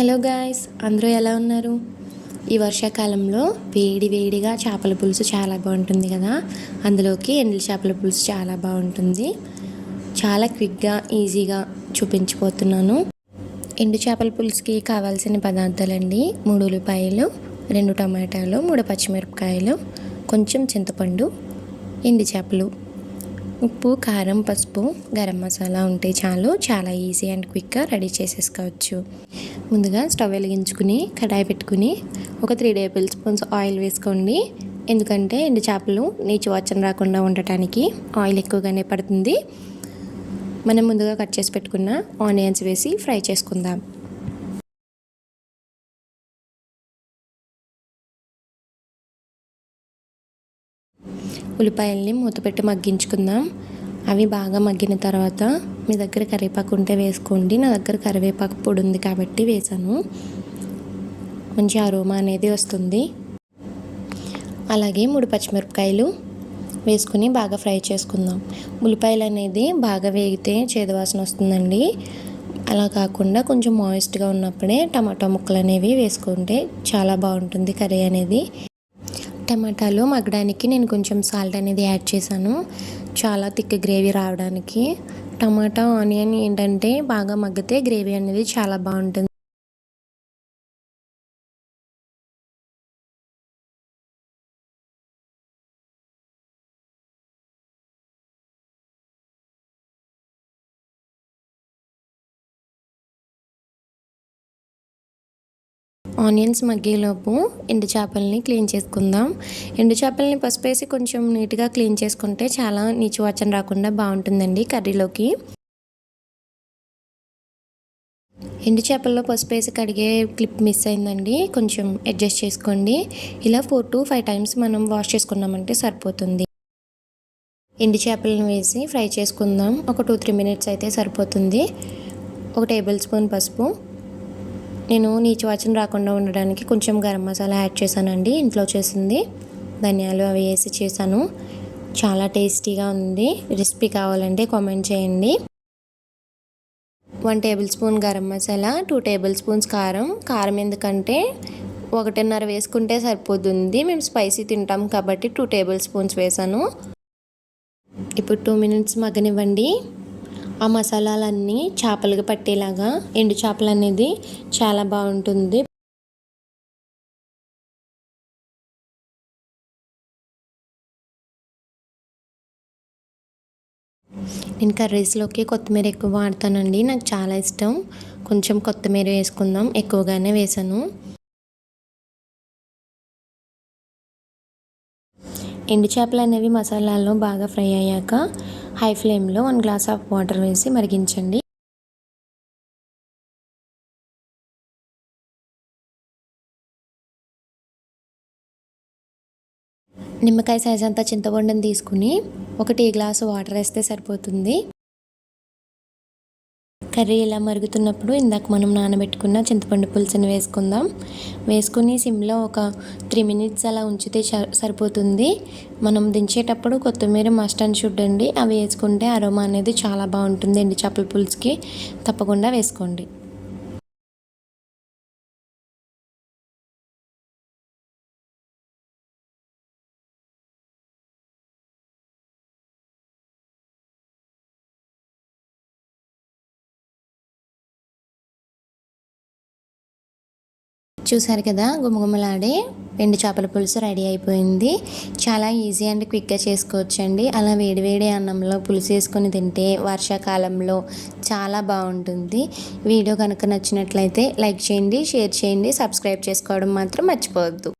Hello guys అందరూ ఎలా ఉన్నారు? ఈ వర్షాకాలంలో వేడి వేడిగా చేపల పులుసు చాలా బాగుంటుంది కదా? అందులోకి ఎండిన చేపల పులుసు చాలా బాగుంటుంది. చాలా క్విక్గా ఈజీగా చూపించిపోతున్నాను ఎండు చేపల పులుసుకి కావాల్సిన పదార్థాలండి. మూడు ఉల్లిపాయలు రెండు టమాటాలు మూడు పచ్చిమిరపకాయలు కొంచెం చింతపండు ఎండు చేపలు ఉప్పు కారం పసుపు గరం మసాలా ఉంటే చాలు. చాలా ఈజీ అండ్ క్విక్గా రెడీ చేసేసుకోవచ్చు. ముందుగా స్టవ్ వెలిగించుకుని కడాయి పెట్టుకుని ఒక త్రీ టేబుల్ స్పూన్స్ ఆయిల్ వేసుకోండి. ఎందుకంటే ఎండు చేపలు నీచు వాచన రాకుండా ఉండటానికి ఆయిల్ ఎక్కువగానే పడుతుంది. మనం ముందుగా కట్ చేసి పెట్టుకున్న ఆనియన్స్ వేసి ఫ్రై చేసుకుందాం. ఉల్లిపాయల్ని మూతపెట్టి మగ్గించుకుందాం. అవి బాగా మగ్గిన తర్వాత మీ దగ్గర కరివేపాకు ఉంటే వేసుకోండి. నా దగ్గర కరివేపాకు పొడి ఉంది కాబట్టి వేసాను. మంచి అరోమా అనేది వస్తుంది. అలాగే మూడు పచ్చిమిరపకాయలు వేసుకుని బాగా ఫ్రై చేసుకుందాం. ఉల్లిపాయలు అనేది బాగా వేగితే చేదువాసన వస్తుందండి. అలా కాకుండా కొంచెం మాయిస్ట్గా ఉన్నప్పుడే టమాటా ముక్కలు అనేవి వేసుకుంటే చాలా బాగుంటుంది కర్రీ అనేది. టమాటాలు మగ్గడానికి నేను కొంచెం సాల్ట్ అనేది యాడ్ చేశాను. చాలా థిక్ గ్రేవీ రావడానికి. టమాటా ఆనియన్ ఏంటంటే బాగా మగ్గితే గ్రేవీ అనేది చాలా బాగుంటుంది. ఆనియన్స్ మగ్గేలోపు ఎండు చేపల్ని క్లీన్ చేసుకుందాం. ఎండు చేపల్ని పసుపు వేసి కొంచెం నీట్గా క్లీన్ చేసుకుంటే చాలా నీచు వచ్చని రాకుండా బాగుంటుందండి కర్రీలోకి. ఎండు చేపల్లో పసుపు వేసి కడిగే క్లిప్ మిస్ అయిందండి. కొంచెం అడ్జస్ట్ చేసుకోండి. ఇలా ఫోర్ టు ఫైవ్ టైమ్స్ మనం వాష్ చేసుకున్నామంటే సరిపోతుంది. ఎండు చేపలను వేసి ఫ్రై చేసుకుందాం. ఒక టూ త్రీ మినిట్స్ అయితే సరిపోతుంది. ఒక టేబుల్ స్పూన్ పసుపు. నేను నీచు వాచన రాకుండా ఉండడానికి కొంచెం గరం మసాలా యాడ్ చేశానండి. ఇంట్లో చేసింది. ధనియాలు అవి వేసి చేశాను. చాలా టేస్టీగా ఉంది. రెసిపీ కావాలంటే కామెంట్ చేయండి. One tablespoon garam masala two tablespoons కారం. కారం ఎందుకంటే ఒకటిన్నర వేసుకుంటే సరిపోతుంది. మేము స్పైసీ తింటాం కాబట్టి టూ టేబుల్ స్పూన్స్ వేసాను ఇప్పుడు టూ మినిట్స్ మగ్గనివ్వండి. ఆ మసాలాలన్నీ చేపలుగా పట్టేలాగా ఎండు చేపలు అనేది చాలా బాగుంటుంది. నేను కర్రీస్లోకి కొత్తిమీర ఎక్కువ వాడతానండి. నాకు చాలా ఇష్టం. కొంచెం కొత్తిమీర వేసుకుందాం. ఎక్కువగానే వేసాను. ఎండు చేపలు అనేవి మసాలాల్లో బాగా ఫ్రై అయ్యాక హై ఫ్లేమ్లో వన్ గ్లాస్ ఆఫ్ వాటర్ వేసి మరిగించండి. నిమ్మకాయ సైజ్ అంతా చింతపండుని తీసుకుని ఒక టీ గ్లాసు వాటర్ వేస్తే సరిపోతుంది. కర్రీ ఇలా మరుగుతున్నప్పుడు ఇందాక మనం నానబెట్టుకున్న చింతపండు పులుసుని వేసుకుందాం. వేసుకుని సిమ్లో ఒక త్రీ మినిట్స్ అలా ఉంచితే సరిపోతుంది. మనం దించేటప్పుడు కొత్తిమీర మస్ట్ అండ్ షుడ్ అండి. అవి వేసుకుంటే అరోమా అనేది చాలా బాగుంటుంది అండి చేపల పులుసుకి. తప్పకుండా వేసుకోండి. చూసారు కదా గుమగుమలాడే ఎండు చేపల పులుసు రెడీ అయిపోయింది. చాలా ఈజీ అండ్ క్విక్గా చేసుకోవచ్చండి. అలా వేడివేడి అన్నంలో పులుసు వేసుకొని తింటే వర్షాకాలంలో చాలా బాగుంటుంది. వీడియో కనుక నచ్చినట్లయితే లైక్ చేయండి షేర్ చేయండి సబ్స్క్రైబ్ చేసుకోవడం మాత్రం మర్చిపోవద్దు.